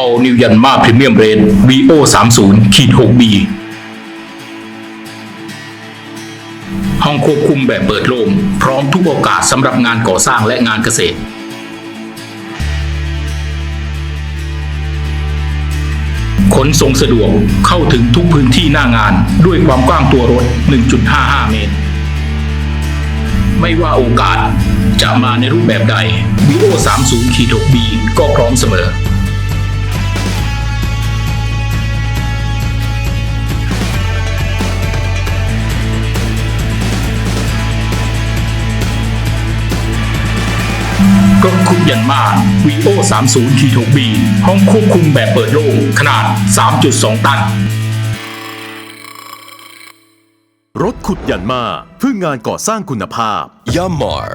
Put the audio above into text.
All New Yanma Premium Range VO 30ขีด 6B ห้องควบคุมแบบเปิดโล่งพร้อมทุกโอกาสสำหรับงานก่อสร้างและงานเกษตร ขนส่งสะดวกเข้าถึงทุกพื้นที่หน้างานด้วยความกว้างตัวรถ 1.55 เมตร ไม่ว่าโอกาส จะมาในรูปแบบใด VO 30ขีด 6B ก็พร้อมเสมอ รถคุกยันมา VO 30ขีด 6B ห้องควบคุมแบบเปิดโล่งขนาด 3.2 ตัน รถขุดยันมาเพื่องานก่อสร้างคุณภาพ Yanmar